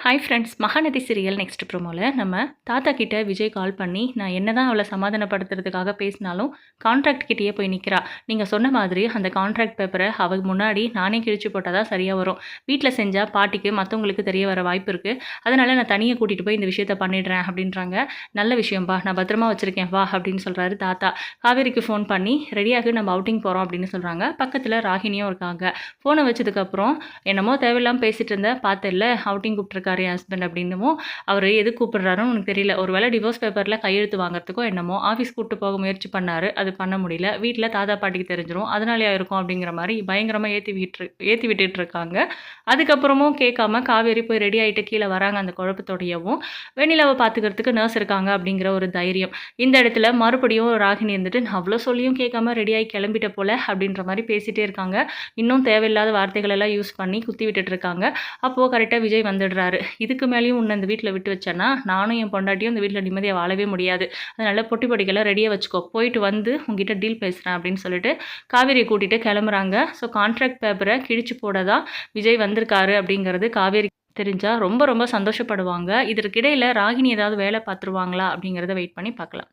Hi friends Mahanadi serial next ப்ரோமோவில் நம்ம தாத்தா கிட்டே விஜய் கால் பண்ணி நான் என்ன தான் அவளை சமாதானப்படுத்துறதுக்காக பேசினாலும் கான்ட்ராக்ட் கிட்டேயே போய் நிற்கிறா நீங்கள் சொன்ன மாதிரி அந்த கான்ட்ராக்ட் பேப்பரை அவள் முன்னாடி நானே கிழிச்சு போட்டால் தான் சரியாக வரும். வீட்டில் செஞ்சால் பாட்டிக்கு மற்றவங்களுக்கு தெரிய வர வாய்ப்பு இருக்குது அதனால் நான் தனியாக கூட்டிகிட்டு போய் இந்த விஷயத்த பண்ணிடுறேன் அப்படின்றாங்க. நல்ல விஷயம்பா நான் பத்திரமா வச்சுருக்கேன் வா அப்படின்னு சொல்கிறாரு தாத்தா. காவேரிக்கு ஃபோன் பண்ணி ரெடியாகி நம்ம அவுட்டிங் போகிறோம் அப்படின்னு சொல்கிறாங்க பக்கத்தில் ராகினியும் இருக்காங்க. ஃபோனை வச்சதுக்கப்புறம் என்னமோ தேவையில்லாமல் பேசிகிட்டு இருந்தால் பார்த்து இல்லை அவுட்டிங் இருக்கார் என் ஹஸ்பண்ட் அப்படின்னமோ அவர் எது கூப்பிடுறாருன்னு எனக்கு தெரியல. ஒரு வேளை டிவோர்ஸ் பேப்பரில் கையெழுத்து வாங்குறதுக்கோ என்னமோ ஆஃபீஸ் கூப்பிட்டு போக முயற்சி பண்ணார். அது பண்ண முடியல. வீட்டில் தாத்தா பாட்டிக்கு தெரிஞ்சிடும் அதனாலேயே இருக்கும் அப்படிங்கிற மாதிரி பயங்கரமாக ஏற்றி விட்டு ஏற்றி விட்டுட்டு இருக்காங்க அதுக்கப்புறமும் கேட்காம காவேரி போய் ரெடி ஆகிட்டு கீழே வராங்க அந்த குழப்பத்தோடையவும். வெண்ணிலாவை பார்த்துக்கிறதுக்கு நர்ஸ் இருக்காங்க அப்படிங்கிற ஒரு தைரியம். இந்த இடத்துல மறுபடியும் ராகினி இருந்துட்டு நான் அவ்வளோ சொல்லியும் கேட்காம ரெடியாகி கிளம்பிட்ட போல அப்படின்ற மாதிரி பேசிகிட்டே இருக்காங்க. இன்னும் தேவையில்லாத வார்த்தைகள் எல்லாம் யூஸ் பண்ணி குத்தி விட்டுட்டு இருக்காங்க அப்போது கரெக்டாக விஜய் வந்துடுறாரு. இதுக்கு மேலேயும் உன்னை இந்த வீட்டில் விட்டு வச்சேன்னா நானும் என் பொண்டாட்டியும் இந்த வீட்டில் நிம்மதியாக வாழவே முடியாது. அதனால் பொட்டி பொடிக்கெல்லாம் ரெடியாக வச்சுக்கோ. போயிட்டு வந்து உங்ககிட்ட டீல் பேசுகிறேன் அப்படின்னு சொல்லிட்டு காவேரியை கூட்டிகிட்டு கிளம்புறாங்க. ஸோ கான்ட்ராக்ட் பேப்பரை கிழிச்சு போட தான் விஜய் வந்திருக்காரு அப்படிங்கிறது காவேரி தெரிஞ்சால் ரொம்ப ரொம்ப சந்தோஷப்படுவாங்க. இதற்கிடையில் ராகினி ஏதாவது வேலை பார்த்துருவாங்களா அப்படிங்கிறத வெயிட் பண்ணி பார்க்கலாம்.